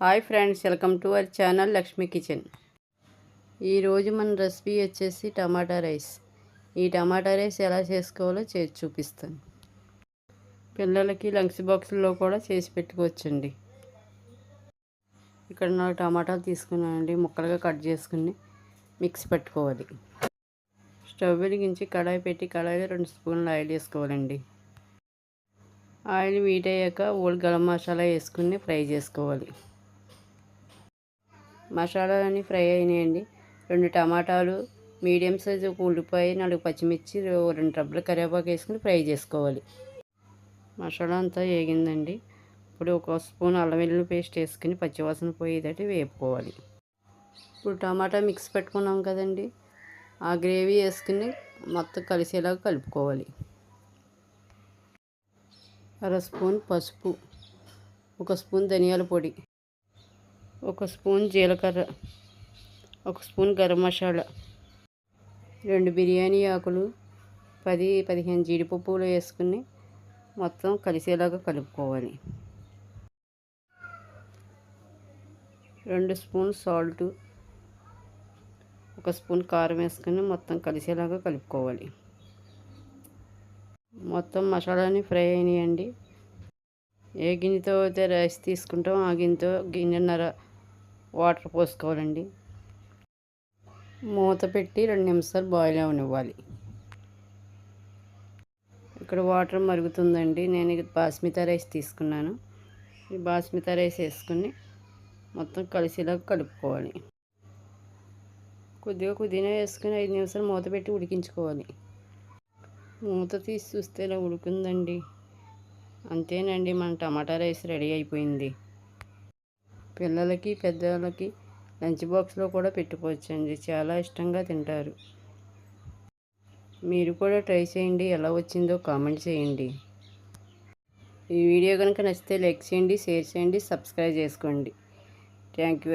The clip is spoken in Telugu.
Hi friends welcome to our channel Lakshmi kitchen. ఈరోజు మన రెసిపీ వచ్చేసి టమాటా రైస్. ఈ టమాటా రైస్ ఎలా చేసుకోవాలో చేసి చూపిస్తాను. పిల్లలకి లంచ్ బాక్స్లో కూడా చేసి పెట్టుకోవచ్చండి. ఇక్కడ నాకు టమాటాలు తీసుకున్నానండి. ముక్కలుగా కట్ చేసుకుని మిక్స్ పెట్టుకోవాలి. స్టవ్ వెలిగించి కడాయి పెట్టి కడాయిలో రెండు స్పూన్లు ఆయిల్ వేసుకోవాలండి. ఆయిల్ వీట్ అయ్యాక ఓల్డ్ గరం మసాలా వేసుకుని ఫ్రై చేసుకోవాలి. మసాలాలన్నీ ఫ్రై అయినాయండి. రెండు టమాటాలు మీడియం సైజు ఒక ఉల్లిపాయ నాలుగు పచ్చిమిర్చి రెండు డబ్బులు కరివేపాకు వేసుకుని ఫ్రై చేసుకోవాలి. మసాలా అంతా వేగిందండి. ఇప్పుడు ఒక స్పూన్ అల్లం వెల్లుల్లి పేస్ట్ వేసుకుని పచ్చివాసన పోయేదటి వేపుకోవాలి. ఇప్పుడు టమాటా మిక్స్ పెట్టుకున్నాం కదండి. ఆ గ్రేవీ వేసుకుని మొత్తం కలిసేలాగా కలుపుకోవాలి. అర స్పూన్ పసుపు ఒక స్పూన్ ధనియాల పొడి. ఒక స్పూన్ జీలకర్ర ఒక స్పూన్ గరం మసాలా రెండు బిర్యానీ ఆకులు పది పదిహేను జీడిపప్పులు వేసుకుని మొత్తం కలిసేలాగా కలుపుకోవాలి. రెండు స్పూన్ సాల్ట్ ఒక స్పూన్ కారం వేసుకుని మొత్తం కలిసేలాగా కలుపుకోవాలి. మొత్తం మసాలాని ఫ్రై అయినాయండి. ఏ గిన్నెతో అయితే రైస్ తీసుకుంటాం ఆ గిన్నెతో గిన్నెన్నర వాటర్ పోసుకోవాలండి. మూత పెట్టి రెండు నిమిషాలు బాయిల్ అవనివ్వాలి. ఇక్కడ వాటర్ మరుగుతుందండి. నేను బాస్మితా రైస్ తీసుకున్నాను. ఈ బాస్మితా రైస్ వేసుకుని మొత్తం కలిసేలా కలుపుకోవాలి. కొద్దిగా పుదీనా వేసుకుని ఐదు నిమిషాలు మూత పెట్టి ఉడికించుకోవాలి. మూత తీసి చూస్తే ఇలా ఉడుకుందండి. అంతేనండి మన టమాటా రైస్ రెడీ అయిపోయింది. పిల్లలకి పెద్దవాళ్ళకి లంచ్ బాక్స్లో కూడా పెట్టుకోవచ్చండి. చాలా ఇష్టంగా తింటారు. మీరు కూడా ట్రై చేయండి. ఎలా వచ్చిందో కామెంట్ చేయండి. ఈ వీడియో కనుక నచ్చితే లైక్ చేయండి షేర్ చేయండి సబ్స్క్రైబ్ చేసుకోండి. Thank you